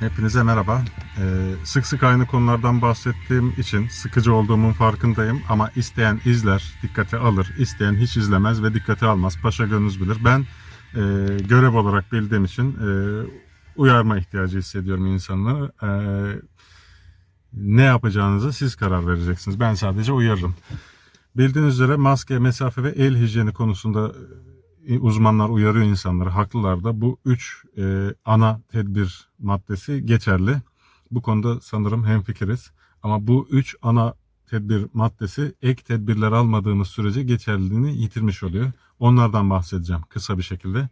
Hepinize merhaba. Ee, sık sık aynı konulardan bahsettiğim için sıkıcı olduğumun farkındayım ama isteyen izler, dikkate alır. İsteyen hiç izlemez ve dikkate almaz. Paşa gönlünüz bilir. Ben e, görev olarak bildiğim için e, uyarma ihtiyacı hissediyorum insanları. E, ne yapacağınızı siz karar vereceksiniz. Ben sadece uyarırım. Bildiğiniz üzere maske, mesafe ve el hijyeni konusunda uzmanlar uyarıyor insanları. Haklılar da bu üç e, ana tedbir maddesi geçerli. Bu konuda sanırım hemfikiriz. Ama bu üç ana tedbir maddesi ek tedbirler almadığınız sürece geçerliliğini yitirmiş oluyor. Onlardan bahsedeceğim kısa bir şekilde.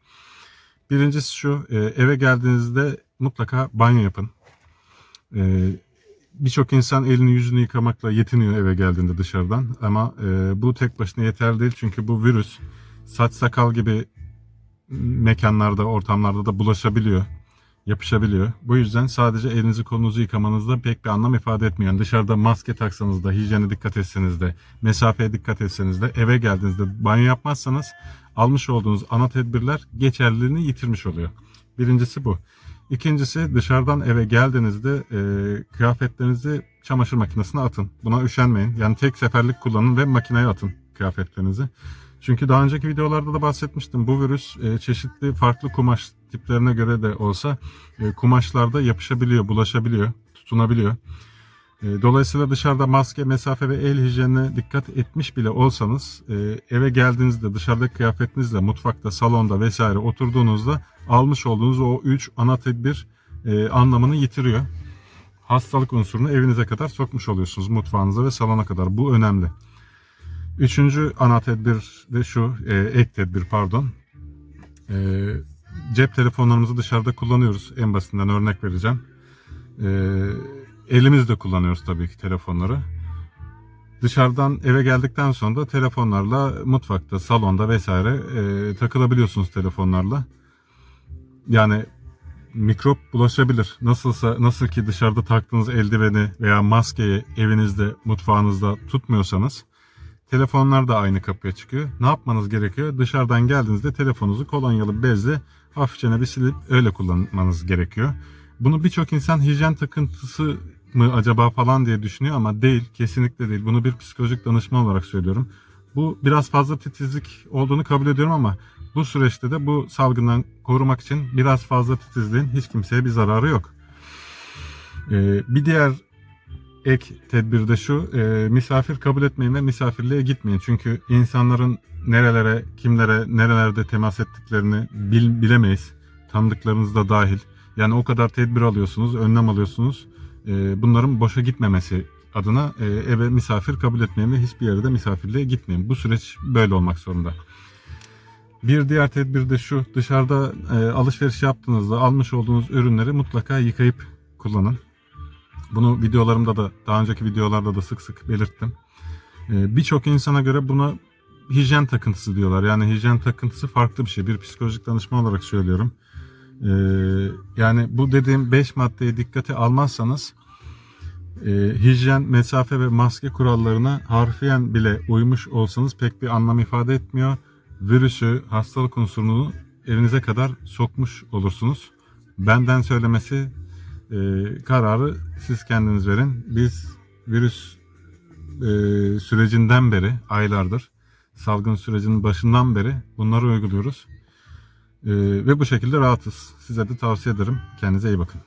Birincisi şu, e, eve geldiğinizde mutlaka banyo yapın. E, Birçok insan elini yüzünü yıkamakla yetiniyor eve geldiğinde dışarıdan. Ama e, bu tek başına yeterli değil çünkü bu virüs saç sakal gibi mekanlarda, ortamlarda da bulaşabiliyor, yapışabiliyor. Bu yüzden sadece elinizi kolunuzu yıkamanızda pek bir anlam ifade etmiyor. Yani dışarıda maske taksanız da, hijyene dikkat etseniz de, mesafeye dikkat etseniz de, eve geldiğinizde banyo yapmazsanız almış olduğunuz ana tedbirler geçerliliğini yitirmiş oluyor. Birincisi bu. İkincisi dışarıdan eve geldiğinizde e, kıyafetlerinizi çamaşır makinesine atın. Buna üşenmeyin. Yani tek seferlik kullanın ve makineye atın kıyafetlerinizi. Çünkü daha önceki videolarda da bahsetmiştim. Bu virüs e, çeşitli farklı kumaş tiplerine göre de olsa e, kumaşlarda yapışabiliyor, bulaşabiliyor, tutunabiliyor. E, dolayısıyla dışarıda maske, mesafe ve el hijyenine dikkat etmiş bile olsanız e, eve geldiğinizde dışarıdaki kıyafetinizle mutfakta, salonda vesaire oturduğunuzda almış olduğunuz o üç ana tedbir e, anlamını yitiriyor. Hastalık unsurunu evinize kadar sokmuş oluyorsunuz mutfağınıza ve salona kadar. Bu önemli. Üçüncü ana tedbir de şu, e, ek tedbir pardon. E, cep telefonlarımızı dışarıda kullanıyoruz. En basitinden örnek vereceğim. E, elimizde kullanıyoruz tabii ki telefonları. Dışarıdan eve geldikten sonra da telefonlarla mutfakta, salonda vesaire e, takılabiliyorsunuz telefonlarla. Yani mikrop bulaşabilir. Nasılsa nasıl ki dışarıda taktığınız eldiveni veya maskeyi evinizde, mutfağınızda tutmuyorsanız Telefonlar da aynı kapıya çıkıyor. Ne yapmanız gerekiyor? Dışarıdan geldiğinizde telefonunuzu kolonyalı bezle hafifçe bir silip öyle kullanmanız gerekiyor. Bunu birçok insan hijyen takıntısı mı acaba falan diye düşünüyor ama değil. Kesinlikle değil. Bunu bir psikolojik danışman olarak söylüyorum. Bu biraz fazla titizlik olduğunu kabul ediyorum ama bu süreçte de bu salgından korumak için biraz fazla titizliğin hiç kimseye bir zararı yok. Ee, bir diğer ek tedbir de şu, e, misafir kabul etmeyin ve misafirliğe gitmeyin. Çünkü insanların nerelere, kimlere, nerelerde temas ettiklerini bil, bilemeyiz. Tanıdıklarınız da dahil. Yani o kadar tedbir alıyorsunuz, önlem alıyorsunuz. E, bunların boşa gitmemesi adına e, eve misafir kabul etmeyin ve hiçbir yere de misafirliğe gitmeyin. Bu süreç böyle olmak zorunda. Bir diğer tedbir de şu, dışarıda e, alışveriş yaptığınızda almış olduğunuz ürünleri mutlaka yıkayıp kullanın. Bunu videolarımda da daha önceki videolarda da sık sık belirttim. Ee, Birçok insana göre buna hijyen takıntısı diyorlar. Yani hijyen takıntısı farklı bir şey. Bir psikolojik danışman olarak söylüyorum. Ee, yani bu dediğim 5 maddeyi dikkate almazsanız e, hijyen, mesafe ve maske kurallarına harfiyen bile uymuş olsanız pek bir anlam ifade etmiyor. Virüsü, hastalık unsurunu evinize kadar sokmuş olursunuz. Benden söylemesi e, kararı siz kendiniz verin. Biz virüs e, sürecinden beri, aylardır, salgın sürecinin başından beri bunları uyguluyoruz. E, ve bu şekilde rahatız. Size de tavsiye ederim. Kendinize iyi bakın.